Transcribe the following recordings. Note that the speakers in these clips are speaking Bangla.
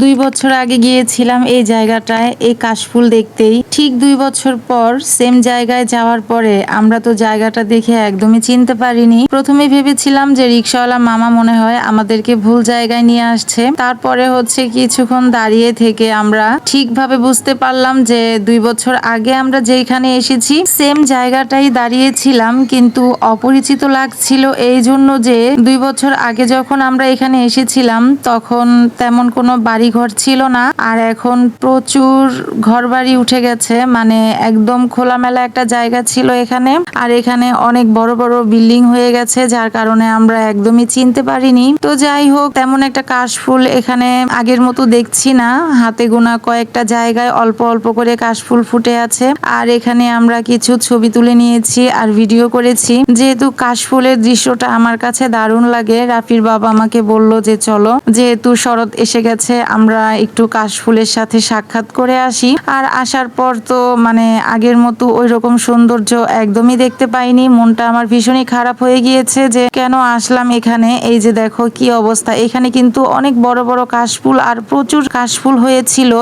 দুই বছর আগে গিয়েছিলাম এই জায়গাটায়, এই কাশফুল দেখতেই। ঠিক দুই বছর পর সেম জায়গায় যাওয়ার পরে, আমরা তো জায়গাটা দেখে একদমই চিনতে পারিনি। প্রথমে ভেবেছিলাম যে রিক্সাওয়ালা মামা মনে হয় আমাদেরকে ভুল জায়গায় নিয়ে আসছে। তারপরে হচ্ছে কিছুক্ষণ দাঁড়িয়ে থেকে আমরা ঠিকভাবে বুঝতে পারলাম যে দুই বছর আগে আমরা যেখানে এসেছি সেম জায়গাটাই দাঁড়িয়েছিলাম। কিন্তু অপরিচিত লাগছিল এই জন্য যে দুই বছর আগে যখন আমরা এখানে এসেছিলাম, তখন তেমন কোনো বাড়ি ঘর ছিল না, আর এখন প্রচুর ঘর বাড়ি উঠে গেছে। মানে একদম খোলামেলা একটা জায়গা ছিল এখানে, আর এখানে অনেক বড় বড় বিল্ডিং হয়ে গেছে, যার কারণে আমরা একদমই চিনতে পারিনি। তো যাই হোক, তেমন একটা কাশফুল এখানে আগের মতো দেখছি না। হাতে গোনা কয়েকটা জায়গায় অল্প অল্প করে কাশফুল ফুটে আছে। আর এখানে আমরা কিছু ছবি তুলে নিয়েছি আর ভিডিও করেছি। যেহেতু কাশফুলের দৃশ্যটা আমার কাছে দারুণ লাগে, রাফির বাবা আমাকে বলল যে, চলো। যেহেতু শরৎ এসে গেছে আমরা একটু কাশফুলের সাথে সাক্ষাৎ করে আসি। আর আসার পর তো মানে আগের মতো ওই রকম সৌন্দর্য একদমই দেখতে পাইনি। মনটা আমার ভীষণই খারাপ হয়ে গিয়েছে যে কেন আসলাম এখানে? এই যে দেখো কি অবস্থা। এখানে কিন্তু অনেক বড় বড় কাশফুল আর প্রচুর কাশফুল হয়েছিল।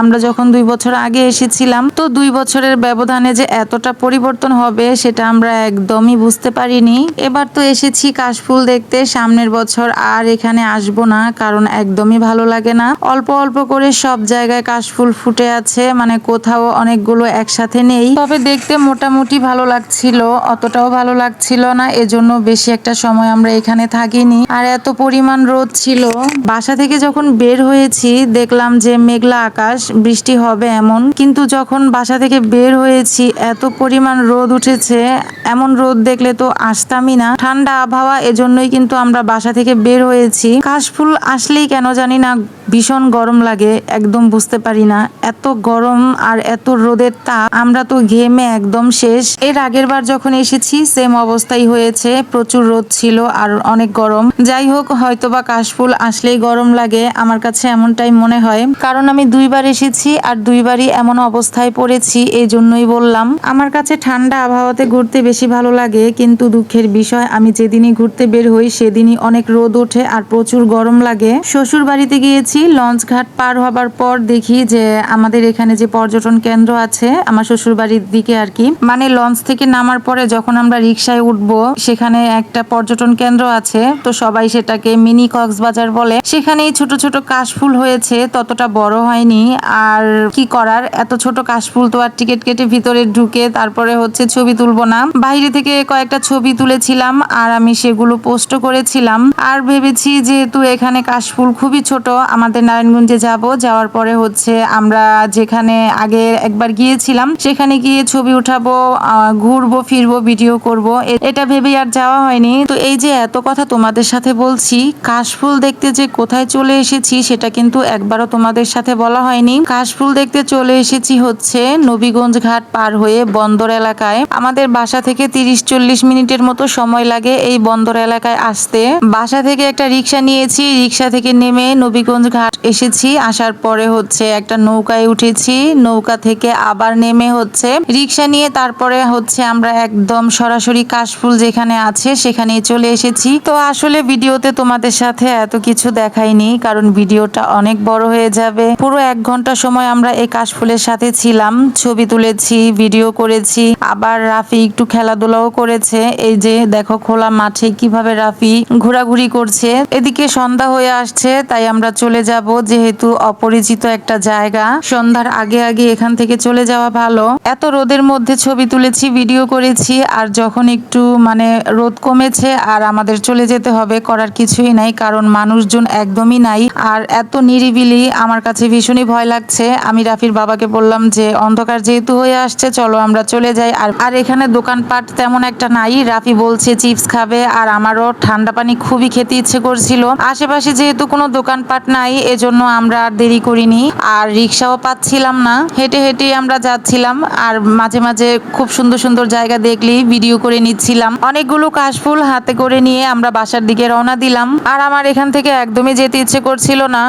আমরা যখন দুই বছর আগে এসেছিলাম, তো দুই বছরের ব্যবধানে যে এতটা পরিবর্তন হবে সেটা আমরা একদমই বুঝতে পারিনি। এবার তো এসেছি কাশফুল দেখতে। সামনের বছর আর এখানে আসব না, কারণ একদমই ভালো লাগে না। অল্প অল্প করে সব জায়গায় কাশফুল ফুটে আছে মানে কোথাও অনেকগুলো একসাথে নেই। তবে দেখতে মোটামুটি ভালো লাগছিল, অতটাও ভালো লাগছিল না, এজন্য বেশি একটা সময় আমরা এখানে থাকিনি। আর এত পরিমাণ রোদ ছিল। বাসা থেকে যখন বের হয়েছি, দেখলাম যে মেঘলা আকাশ, বৃষ্টি হবে এমন। কিন্তু যখন বাসা থেকে বের হয়েছি, এত পরিমাণ রোদ উঠেছে, এমন রোদ দেখলে তো আসতামই না। ঠান্ডা আবহাওয়া, এজন্যই কিন্তু আমরা বাসা থেকে বের হয়েছি। কাশফুল আসলেই কেন জানি না ভীষণ গরম লাগে, একদম বুঝতে পারি না। এত গরম আর এত রোদের তাপ, আমরা তো ঘেমে একদম শেষ। এর আগের বার যখন এসেছি সেম অবস্থাই হয়েছে। প্রচুর রোদ ছিল আর অনেক গরম। যাই হোক, হয়তোবা কাশফুল আসলেই গরম লাগে, আমার কাছে এমনটাই মনে হয়। কারণ আমি দুইবার এসেছি আর দুইবারই এমন অবস্থায় পড়েছি, এই জন্যই বললাম। আমার কাছে ঠান্ডা আবহাওয়াতে ঘুরতে বেশি ভালো লাগে, কিন্তু দুঃখের বিষয়, আমি যেদিনই ঘুরতে বের হই, সেদিনই অনেক রোদ ওঠে আর প্রচুর গরম লাগে। শ্বশুর বাড়িতে গিয়েছি লঞ্চ ঘাট পার হবার পর দেখি যে আমাদের এখানে যে পর্যটন কেন্দ্র আছে, আমার শ্বশুর বাড়ির দিকে আর কি। মানে লঞ্চ থেকে নামার পরে যখন আমরা রিক্সায় উঠব, সেখানে একটা পর্যটন কেন্দ্র আছে, তো সবাই সেটাকে মিনি কক্সবাজার বলে। সেখানেই ছোট ছোট কাশফুল হয়েছে, ততটা বড় হয়নি। আর কি করার? এত ছোট কাশফুল তো আর টিকিট কেটে ভিতরে ঢুকে তারপরে হচ্ছে ছবি তুলবো না। বাইরে থেকে কয়েকটা ছবি তুলেছিলাম আর আমি সেগুলো পোস্ট করেছিলাম। আর ভেবেছি যেহেতু এখানে কাশফুল খুবই ছোট, আমাদের নারায়ণগঞ্জে যাব। যাওয়ার পরে হচ্ছে আমরা যেখানে আগে একবার গিয়েছিলাম, সেখানে গিয়ে ছবি উঠাবো ঘুরবো, ফিরবো, ভিডিও করব। এটা ভেবে আর যাওয়া হয়নি। তো এই যে এত কথা তোমাদের সাথে বলছি, কাশফুল দেখতে যে কোথায় চলে এসেছি, সেটা কিন্তু একবারও তোমাদের সাথে বলা হয়নি। কাশফুল দেখতে চলে এসেছি হচ্ছে নবীগঞ্জ ঘাট পার হয়ে বন্দর এলাকায়। আমাদের বাসা থেকে তিরিশ চল্লিশ মিনিটের মতো সময় লাগে এই বন্দর এলাকায় আসতে। বাসা থেকে একটা রিক্সা নিয়েছি, রিক্সা থেকে নেমে নবীগঞ্জ ঘাট এসেছি, আসার পরে হচ্ছে একটা নৌকায় উঠেছি, নৌকা থেকে আবার নেমে হচ্ছে রিক্সা নিয়ে তারপরে হচ্ছে আমরা একদম সরাসরি কাশফুল যেখানে আছে সেখানেই চলে এসেছি। তো আসলে ভিডিওতে তোমাদের সাথে এত কিছু দেখাইনি, কারণ ভিডিওটা অনেক বড় হয়ে যাবে। পুরো এক ঘণ্টা সময় আমরা এই কাশফুলের সাথে ছিলাম, ছবি তুলেছি, ভিডিও করেছি। আবার রাফি একটু খেলাধুলাও করেছে। এই যে দেখো খোলা মাঠে কীভাবে রাফি ঘোরাঘুরি করছে। এদিকে সন্ধ্যা হয়ে আসছে, তাই আমরা চলে যাব যেহেতু অপরিচিত একটা জায়গা। সন্ধ্যার আগে আগে এখান থেকে চলে যাওয়া ভালো। এত রোদের মধ্যে ছবি তুলেছি ভিডিও করেছি, আর যখন একটু মানে রোদ কমেছে আর আমাদের চলে যেতে হবে করার কিছুই নাই, কারণ মানুষজন একদমই নাই। আর এত নিরিবিলি, আমার কাছে ভীষণই ভয় লাগছে। আমি রাফির বাবাকে বললাম যে, অন্ধকার যেহেতু হয়ে আসছে, চলো আমরা চলে যাই। আর আর এখানে দোকানপাট তেমন একটা নাই। রাফি বলছে, চিপস খাবে। আর আমারও ঠান্ডা পানি খুবই খেতে ইচ্ছে করছিল। আশেপাশে যেহেতু কোনো দোকানপাট নাই এজন্য আমরা আর দেরি করিনি। আর রিক্সাও পাচ্ছিলাম না। হেঁটে হেঁটে আমরা যাচ্ছিলাম। আর মাঝে মাঝে খুব সুন্দর সুন্দর জায়গা দেখলি ভিডিও করে নিচ্ছিলাম। অনেকগুলো কাশফুল হাতে করে নিয়ে আমরা বাসার দিকে রওনা দিলাম। আর আমার এখান থেকে একদমই যেতে ইচ্ছে করছিল না।